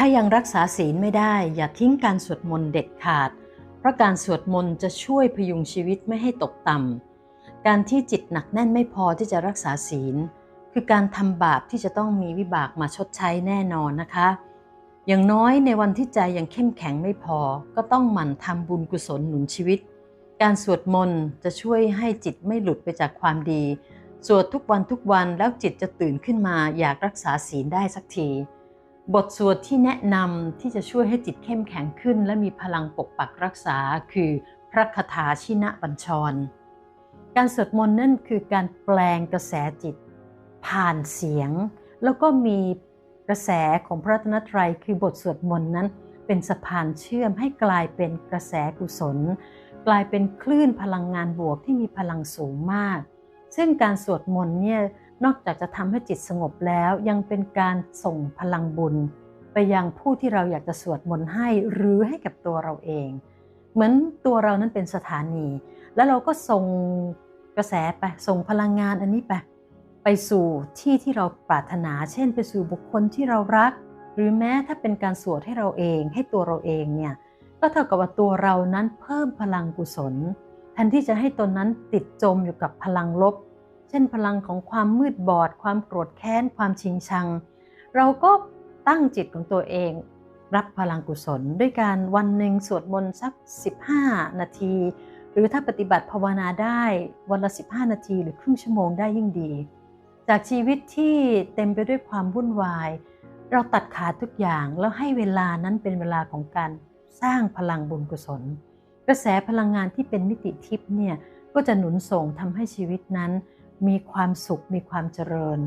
ถ้ายังรักษาศีลไม่ได้ อย่าทิ้งการสวดมนต์เด็ดขาด เพราะการสวดมนต์จะช่วยพยุงชีวิตไม่ให้ตกต่ำการที่จิตหนักแน่นไม่พอที่จะรักษาศีล คือการทำบาปที่จะต้องมีวิบากมาชดใช้แน่นอนนะคะ อย่างน้อยในวันที่ใจยังเข้มแข็งไม่พอ ก็ต้องหมั่นทำบุญกุศลหนุนชีวิต การสวดมนต์จะช่วยให้จิตไม่หลุดไปจากความดี สวดทุกวันทุกวันแล้วจิตจะตื่นขึ้นมาอยากรักษาศีลได้สักที บทสวดที่แนะนำที่จะช่วยให้จิตเข้มแข็งขึ้น และมีพลังปกปักรักษาคือพระคาถาชินะบัญชร การสวดมนต์นั่นคือการแปลงกระแสจิต ผ่านเสียง แล้วก็มีกระแสของพระรัตนตรัย คือบทสวดมนต์นั้นเป็นสะพานเชื่อมให้กลายเป็นกระแสกุศล กลายเป็นคลื่นพลังงานบวกที่มีพลังสูงมาก ซึ่งการสวดมนต์เนี่ย นอกจากจะทำให้จิตสงบแล้วยังเป็นการส่งพลังบุญ ไปยังผู้ที่เราอยากจะสวดมนต์ให้หรือให้กับตัวเราเอง เหมือนตัวเรานั้นเป็นสถานี แล้วเราก็ส่งกระแสไปส่งพลังงานอันนี้ไปไปสู่ที่ที่เราปรารถนา เช่น ไปสู่บุคคลที่เรารัก หรือแม้ถ้าเป็นการสวดให้เราเองให้ตัวเราเองเนี่ยก็เท่ากับว่าตัวเรานั้นเพิ่มพลังกุศลแทนที่จะให้ตนนั้นติดจมอยู่กับพลังลบ เช่นพลังของความมืดบอด ความโกรธแค้น ความชิงชัง เราก็ตั้งจิตของตัวเอง รับพลังกุศล ด้วยการวันหนึ่งสวดมนต์สัก 15 นาที หรือถ้าปฏิบัติภาวนาได้วันละ 15 นาทีหรือครึ่งชั่วโมงได้ยิ่งดี จากชีวิตที่เต็มไปด้วยความวุ่นวาย เราตัดขาดทุกอย่างแล้วให้เวลานั้นเป็นเวลาของการสร้างพลังบุญกุศล กระแสพลังงานที่เป็นมิติทิพย์เนี่ยก็จะหนุนส่งทำให้ชีวิตนั้น มีความสุขมีความเจริญ